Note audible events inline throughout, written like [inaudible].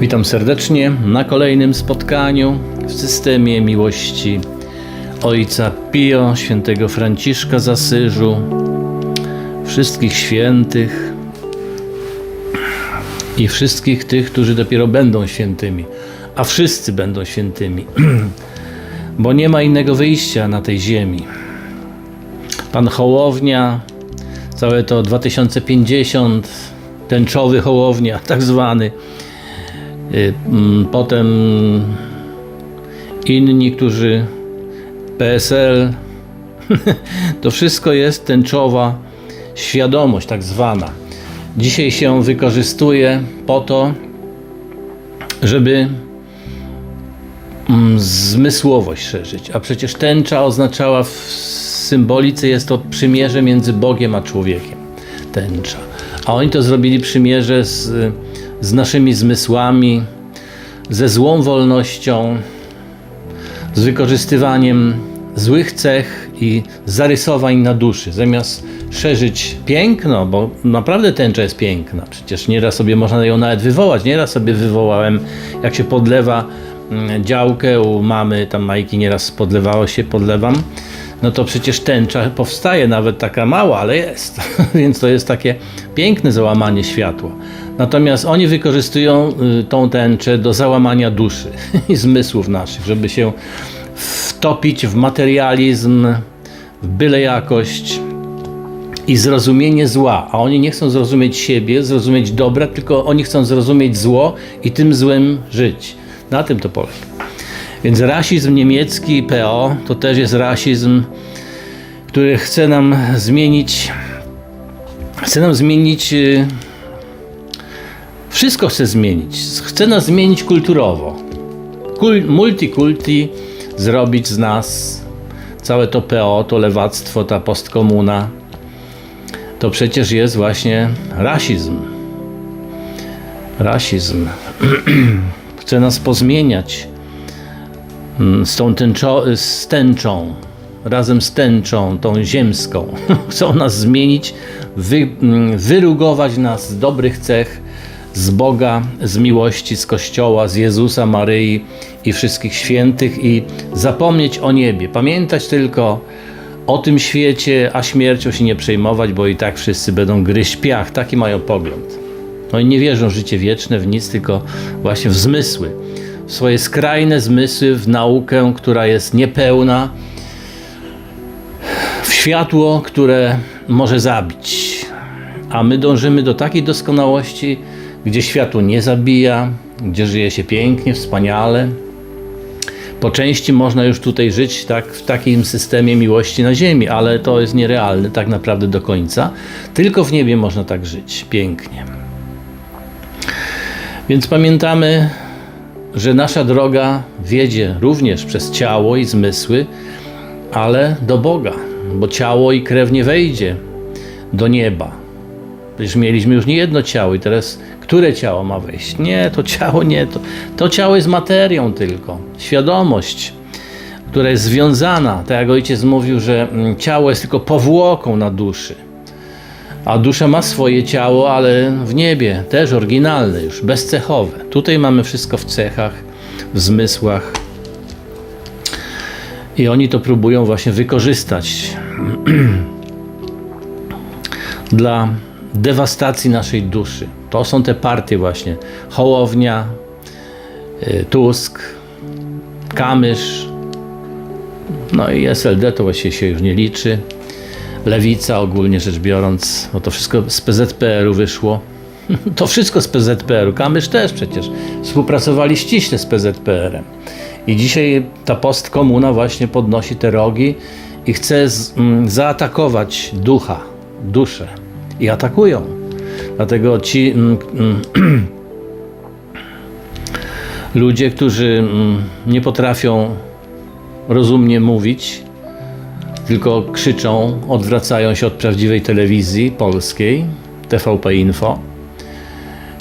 Witam serdecznie na kolejnym spotkaniu w systemie miłości Ojca Pio, świętego Franciszka z Asyżu, wszystkich świętych i wszystkich tych, którzy dopiero będą świętymi, a wszyscy będą świętymi, [clears throat] bo nie ma innego wyjścia na tej ziemi. Pan Hołownia, całe to 2050, tęczowy Hołownia, tak zwany, Potem inni, którzy PSL, [laughs] to wszystko jest tęczowa świadomość, tak zwana. Dzisiaj się wykorzystuje po to, żeby mm, zmysłowość szerzyć. A przecież tęcza oznaczała w symbolice jest to przymierze między Bogiem a człowiekiem. Tęcza. A oni to zrobili przymierze z, z naszymi zmysłami, ze złą wolnością, z wykorzystywaniem złych cech i zarysowań na duszy. Zamiast szerzyć piękno, bo naprawdę tęcza jest piękna. Przecież nieraz sobie można ją nawet wywołać. Nieraz sobie wywołałem, jak się podlewa mm, działkę u mamy, tam Majki nieraz podlewało się, podlewam. No to przecież tęcza powstaje, nawet taka mała, ale jest. [laughs] Więc to jest takie piękne załamanie światła. Natomiast oni wykorzystują y, tą tęczę do załamania duszy [laughs] i zmysłów naszych, żeby się wtopić w materializm, w byle jakość i zrozumienie zła. A oni nie chcą zrozumieć siebie, zrozumieć dobra, tylko oni chcą zrozumieć zło i tym złym żyć. Na tym to polega. Więc rasizm niemiecki, PO, to też jest rasizm, który chce nam zmienić, chce nam zmienić, y, wszystko chce zmienić. Chce nas zmienić kulturowo. Kul, multikulti zrobić z nas całe to PO, to lewactwo, ta postkomuna. To przecież jest właśnie rasizm. Rasizm. [clears throat] chce nas pozmieniać z tą tęczo, z tęczą, razem z tęczą, tą ziemską. [laughs] Chcą nas zmienić, wy, mm, wyrugować nas z dobrych cech, z Boga, z miłości, z Kościoła, z Jezusa, Maryi i wszystkich świętych i zapomnieć o niebie. Pamiętać tylko o tym świecie, a śmiercią się nie przejmować, bo i tak wszyscy będą gryźć piach. Taki mają pogląd. Oni nie wierzą w życie wieczne, w nic, tylko właśnie w zmysły swoje skrajne zmysły, w naukę, która jest niepełna, w światło, które może zabić. A my dążymy do takiej doskonałości, gdzie światło nie zabija, gdzie żyje się pięknie, wspaniale. Po części można już tutaj żyć tak, w takim systemie miłości na ziemi, ale to jest nierealne tak naprawdę do końca. Tylko w niebie można tak żyć pięknie. Więc pamiętamy że nasza droga wiedzie również przez ciało i zmysły, ale do Boga, bo ciało i krew nie wejdzie do nieba. Przecież mieliśmy już nie jedno ciało i teraz które ciało ma wejść? Nie, to ciało nie, to, to ciało jest materią tylko. Świadomość, która jest związana, tak jak ojciec mówił, że mm, ciało jest tylko powłoką na duszy. A dusza ma swoje ciało, ale w niebie też oryginalne, już bezcechowe. Tutaj mamy wszystko w cechach, w zmysłach. I oni to próbują właśnie wykorzystać [clears throat] dla dewastacji naszej duszy. To są te partie właśnie. Hołownia, y, Tusk, Kamysz, no i SLD to właściwie się już nie liczy lewica ogólnie rzecz biorąc, bo to wszystko z PZPR-u wyszło. [laughs] To wszystko z PZPR-u. Kamysz też przecież współpracowali ściśle z PZPR-em. I dzisiaj ta postkomuna właśnie podnosi te rogi i chce z, mm, zaatakować ducha, duszę. I atakują. Dlatego ci mm, mm, [clears throat] ludzie, którzy mm, nie potrafią rozumnie mówić, tylko krzyczą, odwracają się od prawdziwej telewizji polskiej, TVP Info.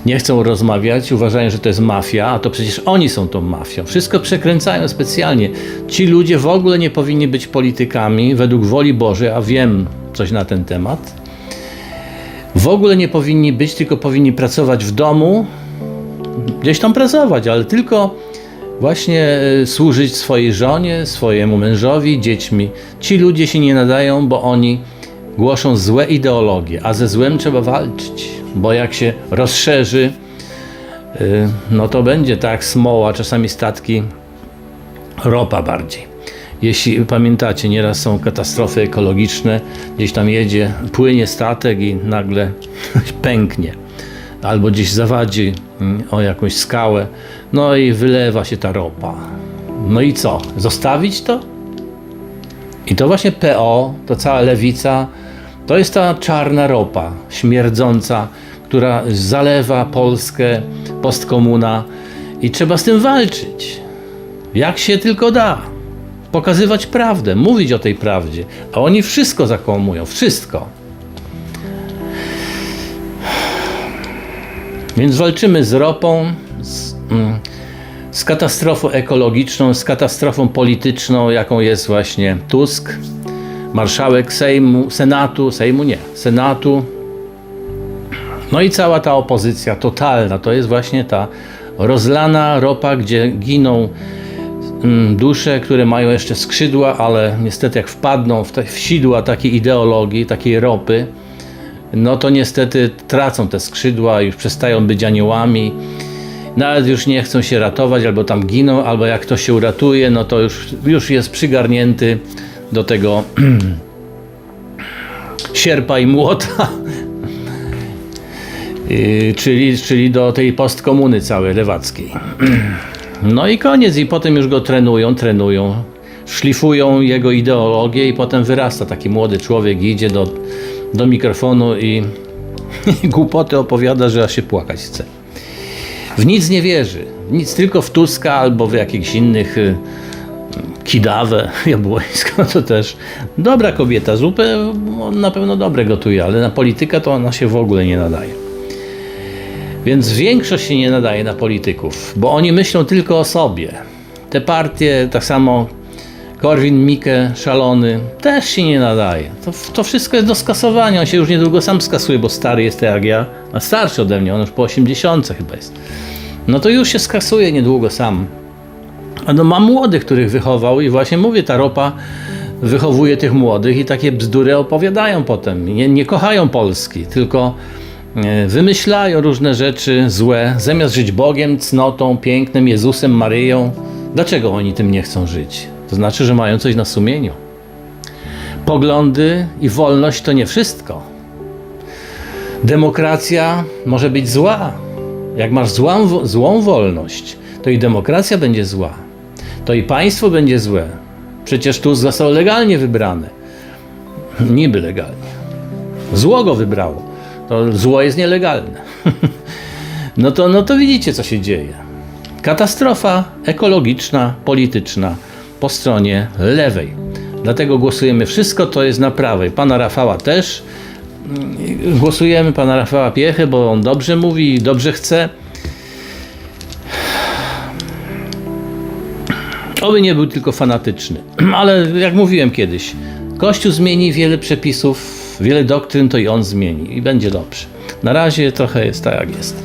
Nie chcą rozmawiać, uważają, że to jest mafia, a to przecież oni są tą mafią. Wszystko przekręcają specjalnie. Ci ludzie w ogóle nie powinni być politykami według woli Bożej, a wiem coś na ten temat. W ogóle nie powinni być, tylko powinni pracować w domu gdzieś tam pracować, ale tylko właśnie e, służyć swojej żonie, swojemu mężowi, dziećmi. Ci ludzie się nie nadają, bo oni głoszą złe ideologie, a ze złem trzeba walczyć, bo jak się rozszerzy, y, no to będzie tak smoła, czasami statki, ropa bardziej. Jeśli pamiętacie, nieraz są katastrofy ekologiczne, gdzieś tam jedzie, płynie statek i nagle [laughs] pęknie, albo gdzieś zawadzi mm, o jakąś skałę, no i wylewa się ta ropa. No i co? Zostawić to? I to właśnie PO, to cała lewica, to jest ta czarna ropa, śmierdząca, która zalewa Polskę, postkomuna i trzeba z tym walczyć. Jak się tylko da. Pokazywać prawdę, mówić o tej prawdzie. A oni wszystko zakłamują, wszystko. Więc walczymy z ropą, z, mm, z katastrofą ekologiczną, z katastrofą polityczną, jaką jest właśnie Tusk, marszałek Sejmu, Senatu, Sejmu nie, Senatu. No i cała ta opozycja totalna, to jest właśnie ta rozlana ropa, gdzie giną mm, dusze, które mają jeszcze skrzydła, ale niestety jak wpadną w, te, w sidła takiej ideologii, takiej ropy, no to niestety tracą te skrzydła, już przestają być aniołami. Nawet już nie chcą się ratować, albo tam giną, albo jak ktoś się uratuje, no to już, już jest przygarnięty do tego [clears throat] sierpa i młota, Yy, [clears throat] czyli, czyli do tej postkomuny całej lewackiej. [clears throat] No i koniec, i potem już go trenują, trenują, szlifują jego ideologię, i potem wyrasta taki młody człowiek, idzie do, do mikrofonu i, [laughs] i głupoty opowiada, że aż się płakać chce. W nic nie wierzy, nic tylko w Tuska albo w jakichś innych y, Kidawę [laughs] Jabłońską to też dobra kobieta, zupę na pewno dobre gotuje, ale na politykę to ona się w ogóle nie nadaje. Więc większość się nie nadaje na polityków, bo oni myślą tylko o sobie. Te partie, tak samo Korwin Mikke, szalony, też się nie nadaje. To, to wszystko jest do skasowania. On się już niedługo sam skasuje, bo stary jest tak jak ja, a starszy ode mnie, on już po 80 chyba jest. No to już się skasuje niedługo sam. A no mam młodych, których wychował i właśnie mówię, ta ropa wychowuje tych młodych i takie bzdury opowiadają potem. Nie, nie kochają Polski, tylko e, wymyślają różne rzeczy złe, zamiast żyć Bogiem, cnotą, pięknym, Jezusem, Maryją. Dlaczego oni tym nie chcą żyć? To znaczy, że mają coś na sumieniu. Poglądy i wolność to nie wszystko. Demokracja może być zła. Jak masz złą, złą wolność, to i demokracja będzie zła. To i państwo będzie złe. Przecież tu zostało legalnie wybrane. Niby legalnie. Zło go wybrało. To zło jest nielegalne. [laughs] no, to, no to widzicie, co się dzieje. Katastrofa ekologiczna, polityczna po stronie lewej. Dlatego głosujemy wszystko, to jest na prawej. Pana Rafała też. Głosujemy pana Rafała Piechy, bo on dobrze mówi dobrze chce. Oby nie był tylko fanatyczny, [clears throat] ale jak mówiłem kiedyś, Kościół zmieni wiele przepisów, wiele doktryn, to i on zmieni i będzie dobrze. Na razie trochę jest tak, jak jest.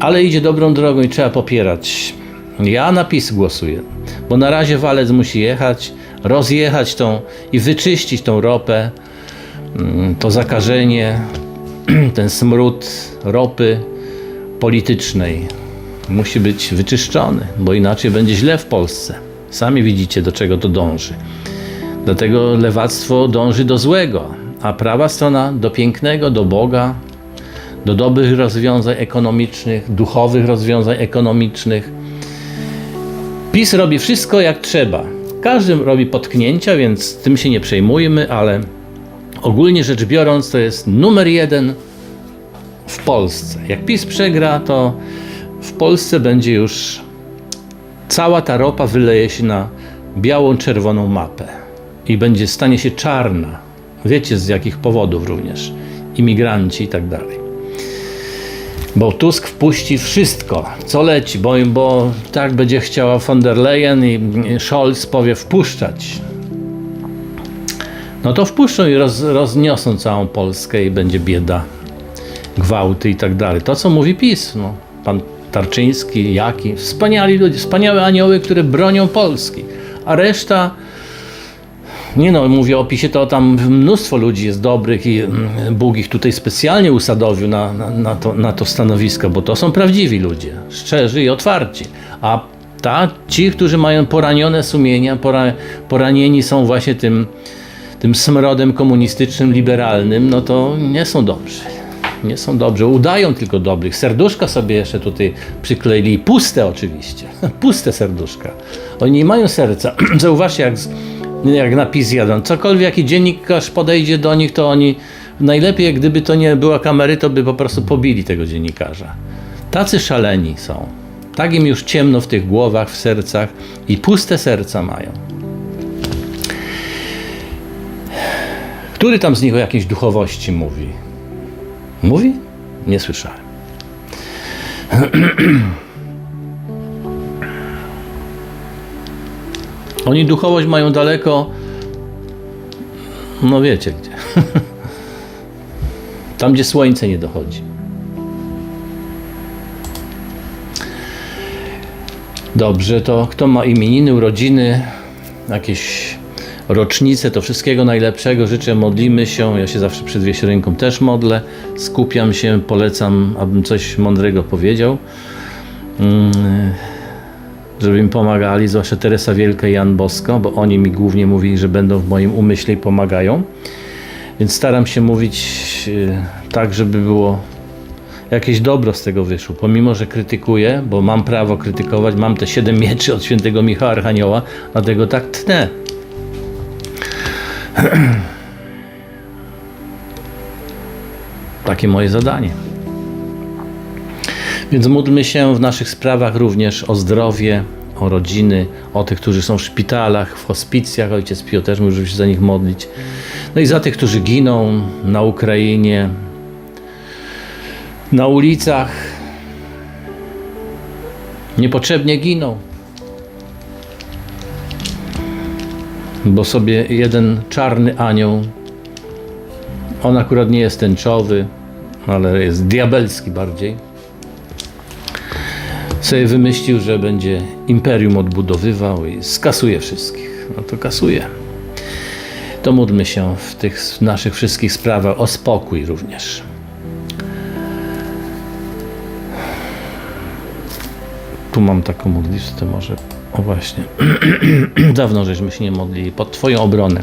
Ale idzie dobrą drogą i trzeba popierać. Ja na PiS głosuję, bo na razie walec musi jechać, rozjechać tą i wyczyścić tą ropę, mm, to zakażenie, [clears throat] ten smród ropy politycznej musi być wyczyszczony, bo inaczej będzie źle w Polsce. Sami widzicie, do czego to dąży. Dlatego lewactwo dąży do złego, a prawa strona do pięknego, do Boga, do dobrych rozwiązań ekonomicznych, duchowych rozwiązań ekonomicznych. PiS robi wszystko jak trzeba. Każdy robi potknięcia, więc tym się nie przejmujmy, ale ogólnie rzecz biorąc, to jest numer jeden w Polsce. Jak PiS przegra, to w Polsce będzie już cała ta ropa wyleje się na białą, czerwoną mapę i będzie stanie się czarna. Wiecie z jakich powodów również. Imigranci i tak dalej. Bo Tusk wpuści wszystko, co leci, bo, bo tak będzie chciała von der Leyen i Scholz powie wpuszczać. No to wpuszczą i roz, rozniosą całą Polskę i będzie bieda, gwałty i tak dalej. To, co mówi PiS. No, pan Tarczyński, Jaki. Wspaniali ludzie, wspaniałe anioły, które bronią Polski. A reszta, nie no, mówię o PiSie, to tam mnóstwo ludzi jest dobrych i mm, Bóg ich tutaj specjalnie usadowił na, na, na, to, na to stanowisko, bo to są prawdziwi ludzie, szczerzy i otwarci. A ta, ci, którzy mają poranione sumienia, pora, poranieni są właśnie tym, tym smrodem komunistycznym, liberalnym, no to nie są dobrzy. Nie są dobrzy, udają tylko dobrych. Serduszka sobie jeszcze tutaj przykleili, puste oczywiście, [laughs] puste serduszka. Oni nie mają serca. [clears throat] Zauważcie, jak, jak napis jadą. Cokolwiek jaki dziennikarz podejdzie do nich, to oni najlepiej, gdyby to nie była kamery, to by po prostu pobili tego dziennikarza. Tacy szaleni są. Tak im już ciemno w tych głowach, w sercach i puste serca mają. Który tam z nich o jakiejś duchowości mówi? Mówi? Nie słyszałem. [clears throat] Oni duchowość mają daleko, no wiecie gdzie. [laughs] Tam, gdzie słońce nie dochodzi. Dobrze, to kto ma imieniny, urodziny, jakieś rocznice, to wszystkiego najlepszego. Życzę, modlimy się. Ja się zawsze przed wiesiorynką też modlę. Skupiam się, polecam, abym coś mądrego powiedział. Mm, Żeby mi pomagali, zwłaszcza Teresa Wielka i Jan Bosko, bo oni mi głównie mówili, że będą w moim umyśle i pomagają. Więc staram się mówić y, tak, żeby było jakieś dobro z tego wyszło. Pomimo, że krytykuję, bo mam prawo krytykować, mam te siedem mieczy od świętego Michała Archanioła, dlatego tak tnę. [clears throat] Takie moje zadanie. Więc módlmy się w naszych sprawach również o zdrowie, o rodziny, o tych, którzy są w szpitalach, w hospicjach. Ojciec Pio też żeby się za nich modlić. No i za tych, którzy giną na Ukrainie, na ulicach. Niepotrzebnie giną. Bo sobie jeden czarny anioł, on akurat nie jest tęczowy, ale jest diabelski bardziej, sobie wymyślił, że będzie imperium odbudowywał i skasuje wszystkich. No to kasuje. To módlmy się w tych naszych wszystkich sprawach o spokój również. Tu mam taką modlitwę, może. O właśnie. [clears throat] Dawno żeśmy się nie modlili. Pod Twoją obronę.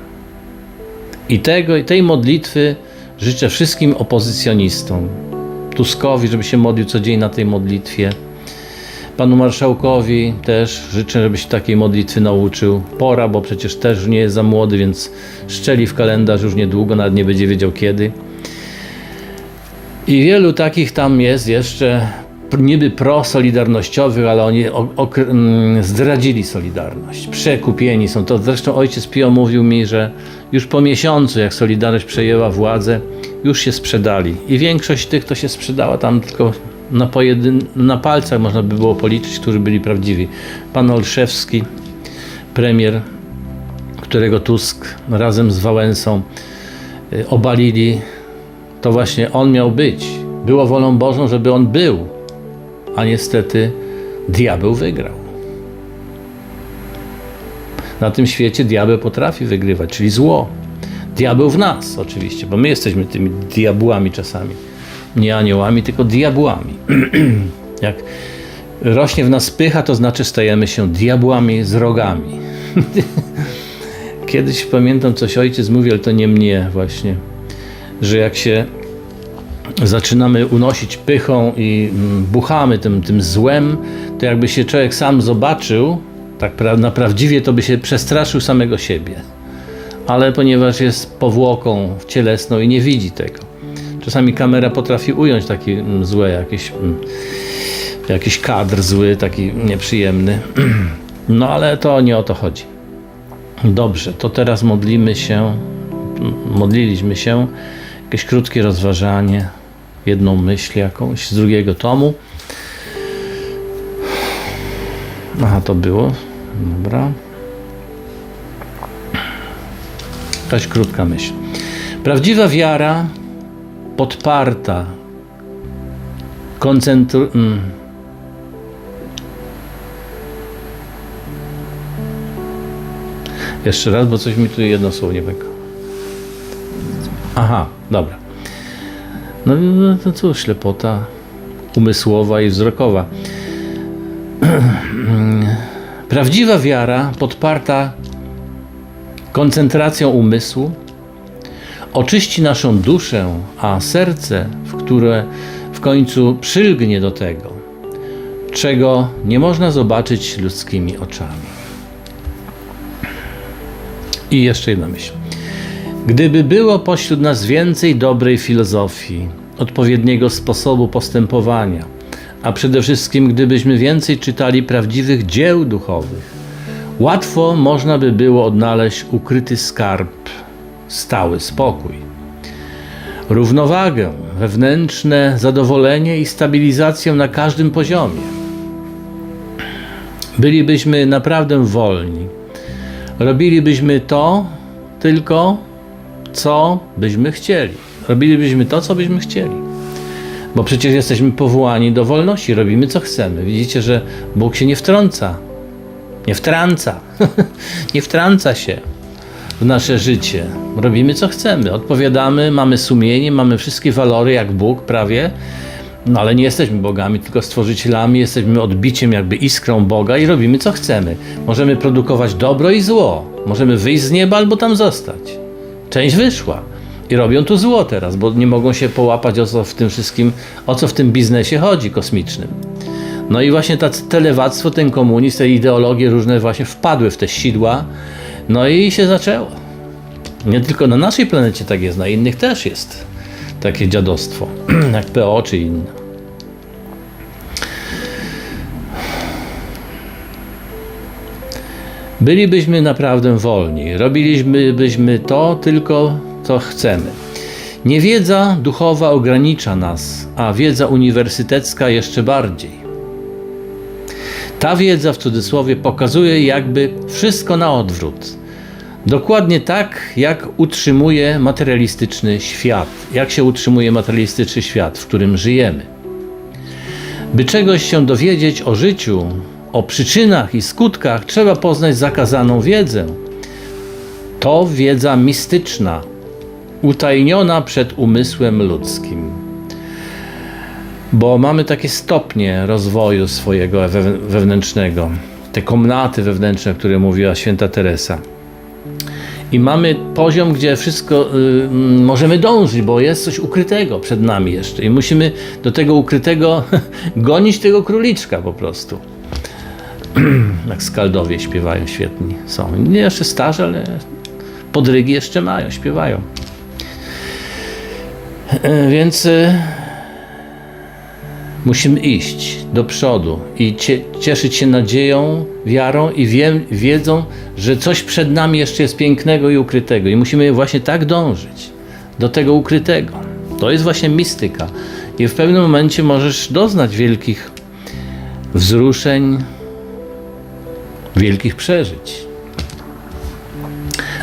I tego, i tej modlitwy życzę wszystkim opozycjonistom. Tuskowi, żeby się modlił codziennie na tej modlitwie. Panu marszałkowi też życzę, żeby się takiej modlitwy nauczył. Pora, bo przecież też nie jest za młody, więc szczeli w kalendarz już niedługo, nawet nie będzie wiedział kiedy. I wielu takich tam jest jeszcze niby prosolidarnościowych, ale oni mm, zdradzili Solidarność. Przekupieni są. To zresztą ojciec Pio mówił mi, że już po miesiącu, jak Solidarność przejęła władzę, już się sprzedali. I większość tych, to się sprzedała tam tylko na, pojedyn- na palcach można by było policzyć, którzy byli prawdziwi. Pan Olszewski, premier, którego Tusk razem z Wałęsą y, obalili, to właśnie on miał być. Było wolą Bożą, żeby on był, a niestety diabeł wygrał. Na tym świecie diabeł potrafi wygrywać, czyli zło. Diabeł w nas, oczywiście, bo my jesteśmy tymi diabłami czasami. Nie aniołami, tylko diabłami. [clears throat] Jak rośnie w nas pycha, to znaczy stajemy się diabłami z rogami. [laughs] Kiedyś pamiętam, coś ojciec mówił, ale to nie mnie właśnie, że jak się zaczynamy unosić pychą i mm, buchamy tym, tym złem, to jakby się człowiek sam zobaczył, tak pra- na prawdziwie, to by się przestraszył samego siebie. Ale ponieważ jest powłoką cielesną i nie widzi tego. Czasami kamera potrafi ująć takie mm, złe jakieś mm, jakiś kadr zły, taki nieprzyjemny. [clears throat] No ale to nie o to chodzi. Dobrze, to teraz modlimy się, modliliśmy się, jakieś krótkie rozważanie, jedną myśl jakąś z drugiego tomu. Aha, to było. Dobra. Jakaś krótka myśl. Prawdziwa wiara podparta koncentru... Mm. Jeszcze raz, bo coś mi tu jedno słowo nie pęka. Aha, dobra. No, no to cóż, ślepota umysłowa i wzrokowa. [clears throat] Prawdziwa wiara podparta koncentracją umysłu oczyści naszą duszę, a serce, w które w końcu przylgnie do tego, czego nie można zobaczyć ludzkimi oczami. I jeszcze jedna myśl. Gdyby było pośród nas więcej dobrej filozofii, odpowiedniego sposobu postępowania, a przede wszystkim gdybyśmy więcej czytali prawdziwych dzieł duchowych, łatwo można by było odnaleźć ukryty skarb, stały spokój, równowagę, wewnętrzne zadowolenie i stabilizację na każdym poziomie. Bylibyśmy naprawdę wolni. Robilibyśmy to tylko, co byśmy chcieli. Robilibyśmy to, co byśmy chcieli. Bo przecież jesteśmy powołani do wolności, robimy co chcemy. Widzicie, że Bóg się nie wtrąca. Nie wtrąca. [laughs] nie wtrąca się w nasze życie. Robimy co chcemy, odpowiadamy, mamy sumienie, mamy wszystkie walory jak Bóg prawie. No ale nie jesteśmy bogami, tylko stworzycielami, jesteśmy odbiciem, jakby iskrą Boga i robimy co chcemy. Możemy produkować dobro i zło. Możemy wyjść z nieba albo tam zostać. Część wyszła. I robią tu zło teraz, bo nie mogą się połapać o co w tym wszystkim, o co w tym biznesie chodzi kosmicznym. No i właśnie to telewactwo, ten komunizm, te ideologie różne właśnie wpadły w te sidła, no i się zaczęło. Nie tylko na naszej planecie tak jest, na innych też jest takie dziadostwo, [clears throat] jak PO czy inne. Bylibyśmy naprawdę wolni, robilibyśmy to tylko, co chcemy. Niewiedza duchowa ogranicza nas, a wiedza uniwersytecka jeszcze bardziej. Ta wiedza w cudzysłowie pokazuje jakby wszystko na odwrót. Dokładnie tak, jak utrzymuje materialistyczny świat, jak się utrzymuje materialistyczny świat, w którym żyjemy. By czegoś się dowiedzieć o życiu, o przyczynach i skutkach, trzeba poznać zakazaną wiedzę. To wiedza mistyczna, utajniona przed umysłem ludzkim. Bo mamy takie stopnie rozwoju swojego wewnętrznego, te komnaty wewnętrzne, o których mówiła święta Teresa. I mamy poziom, gdzie wszystko y, możemy dążyć, bo jest coś ukrytego przed nami jeszcze. I musimy do tego ukrytego [laughs] gonić tego króliczka po prostu. [clears throat] Jak skaldowie śpiewają świetni są. Nie jeszcze starzy, ale podrygi jeszcze mają, śpiewają. E, więc y, musimy iść do przodu i cieszyć się nadzieją, wiarą i wie, wiedzą, że coś przed nami jeszcze jest pięknego i ukrytego. I musimy właśnie tak dążyć do tego ukrytego. To jest właśnie mistyka. I w pewnym momencie możesz doznać wielkich wzruszeń, wielkich przeżyć.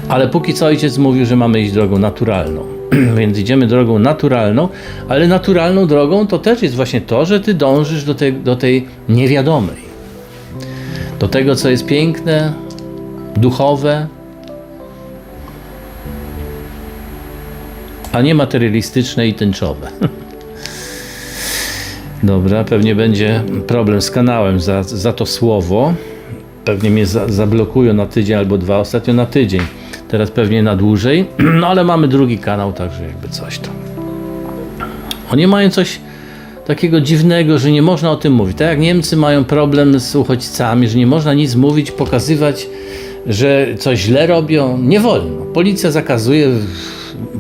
Ale póki co ojciec mówił, że mamy iść drogą naturalną. [clears throat] Więc idziemy drogą naturalną, ale naturalną drogą to też jest właśnie to, że ty dążysz do tej, do tej niewiadomej. Do tego, co jest piękne, duchowe, a nie materialistyczne i tęczowe. [laughs] Dobra, pewnie będzie problem z kanałem za, za to słowo. Pewnie mnie za, zablokują na tydzień albo dwa, ostatnio na tydzień. Teraz pewnie na dłużej, [clears throat] no ale mamy drugi kanał, także jakby coś tam. Oni mają coś takiego dziwnego, że nie można o tym mówić. Tak jak Niemcy mają problem z uchodźcami, że nie można nic mówić, pokazywać, że coś źle robią. Nie wolno. Policja zakazuje,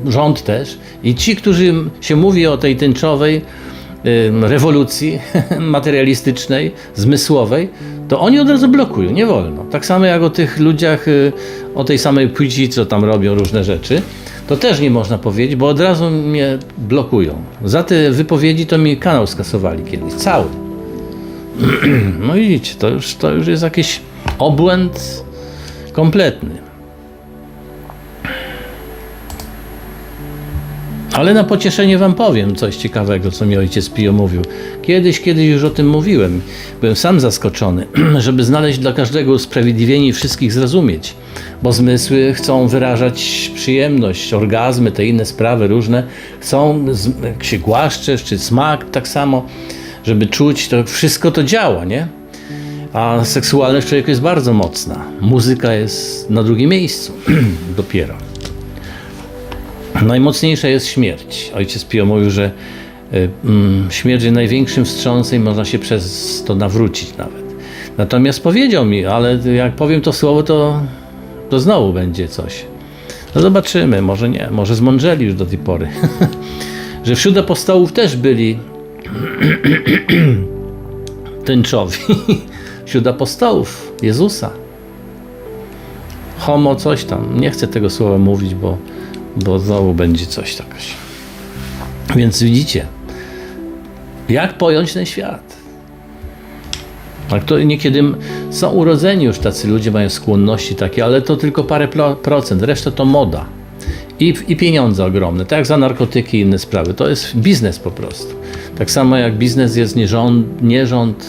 rząd też. I ci, którzy się mówi o tej tęczowej, rewolucji [laughs] materialistycznej, zmysłowej, to oni od razu blokują, nie wolno. Tak samo jak o tych ludziach y, o tej samej płci, co tam robią różne rzeczy, to też nie można powiedzieć, bo od razu mnie blokują. Za te wypowiedzi to mi kanał skasowali kiedyś, cały. [clears throat] No i widzicie, to już, to już jest jakiś obłęd kompletny. Ale na pocieszenie wam powiem coś ciekawego, co mi ojciec Pio mówił. Kiedyś, kiedyś już o tym mówiłem. Byłem sam zaskoczony, [clears throat] żeby znaleźć dla każdego usprawiedliwienie i wszystkich zrozumieć. Bo zmysły chcą wyrażać przyjemność, orgazmy, te inne sprawy różne. Chcą, się głaszczesz, czy smak tak samo, żeby czuć, to wszystko to działa, nie? A seksualność człowieka jest bardzo mocna. Muzyka jest na drugim miejscu [clears throat] dopiero. Najmocniejsza jest śmierć. Ojciec Pio mówił, że y, mm, śmierć jest największym wstrząsem i można się przez to nawrócić nawet. Natomiast powiedział mi, ale jak powiem to słowo, to, to znowu będzie coś. No zobaczymy, może nie, może zmądrzeli już do tej pory. [laughs] że wśród apostołów też byli [clears throat] tęczowi. [laughs] wśród apostołów Jezusa. Homo coś tam. Nie chcę tego słowa mówić, bo, bo znowu będzie coś takiego. Więc widzicie, jak pojąć ten świat? Tak to niekiedy są urodzeni już tacy ludzie, mają skłonności takie, ale to tylko parę pro- procent, reszta to moda. I, I pieniądze ogromne, tak jak za narkotyki i inne sprawy. To jest biznes po prostu. Tak samo jak biznes jest nierząd, nierząd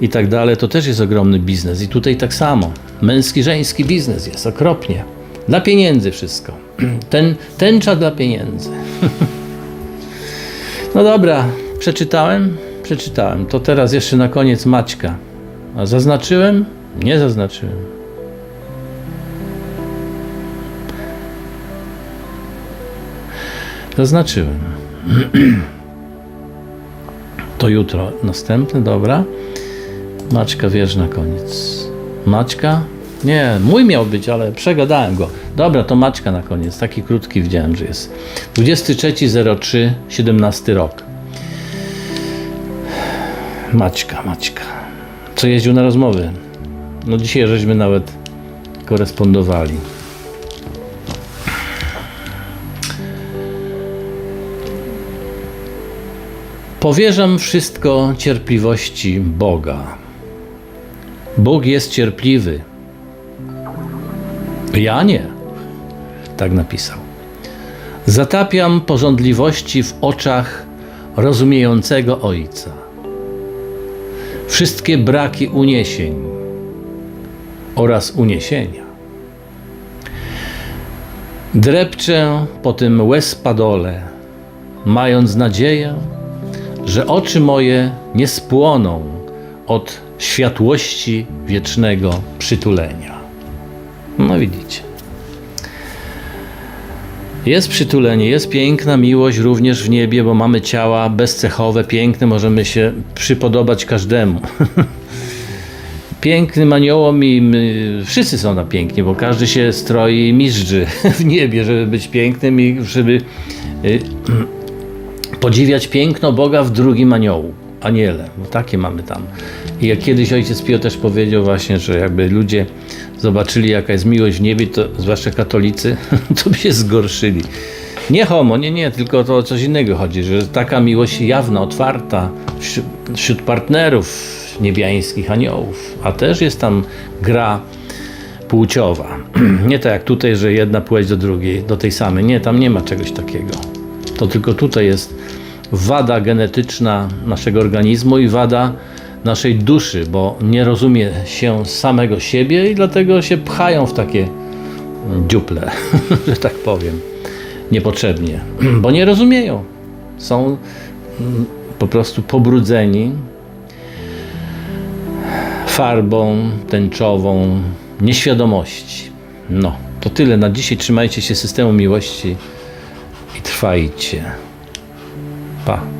i tak dalej, to też jest ogromny biznes. I tutaj tak samo. Męski, żeński biznes jest okropnie. Dla pieniędzy wszystko. [clears throat] Ten, tęcza dla pieniędzy. [laughs] No dobra, przeczytałem? Przeczytałem. To teraz jeszcze na koniec Maćka. A zaznaczyłem? Nie zaznaczyłem. Zaznaczyłem. [clears throat] To jutro następny, dobra. Maćka wierz na koniec. Maćka? Nie, mój miał być, ale przegadałem go. Dobra, to Maćka na koniec. Taki krótki widziałem, że jest. 23.03, 17 rok. Maćka, Maćka. Co jeździł na rozmowy? No dzisiaj żeśmy nawet korespondowali. Powierzam wszystko cierpliwości Boga. Bóg jest cierpliwy. Ja nie. Tak napisał. Zatapiam porządliwości w oczach rozumiejącego Ojca. Wszystkie braki uniesień oraz uniesienia. Drepczę po tym łez-padole, mając nadzieję, że oczy moje nie spłoną od światłości wiecznego przytulenia. No widzicie. Jest przytulenie, jest piękna miłość również w niebie, bo mamy ciała bezcechowe, piękne, możemy się przypodobać każdemu. [laughs] Pięknym aniołom i my, wszyscy są na pięknie, bo każdy się stroi i mizdrzy [laughs] w niebie, żeby być pięknym i żeby y, [clears throat] podziwiać piękno Boga w drugim aniołu, aniele, bo takie mamy tam. I jak kiedyś ojciec Pio też powiedział właśnie, że jakby ludzie zobaczyli jaka jest miłość w niebie, to zwłaszcza katolicy, [laughs] to by się zgorszyli. Nie homo, nie, nie, tylko to o coś innego chodzi, że taka miłość jawna, otwarta wśród, wśród partnerów niebiańskich aniołów, a też jest tam gra płciowa. [clears throat] Nie tak jak tutaj, że jedna płeć do drugiej, do tej samej. Nie, tam nie ma czegoś takiego. To tylko tutaj jest wada genetyczna naszego organizmu i wada naszej duszy, bo nie rozumie się samego siebie i dlatego się pchają w takie dziuple, [laughs] że tak powiem, niepotrzebnie, [clears throat] bo nie rozumieją. Są mm, po prostu pobrudzeni farbą tęczową nieświadomości. No, to tyle na dzisiaj. Trzymajcie się systemu miłości i trwajcie. Pa.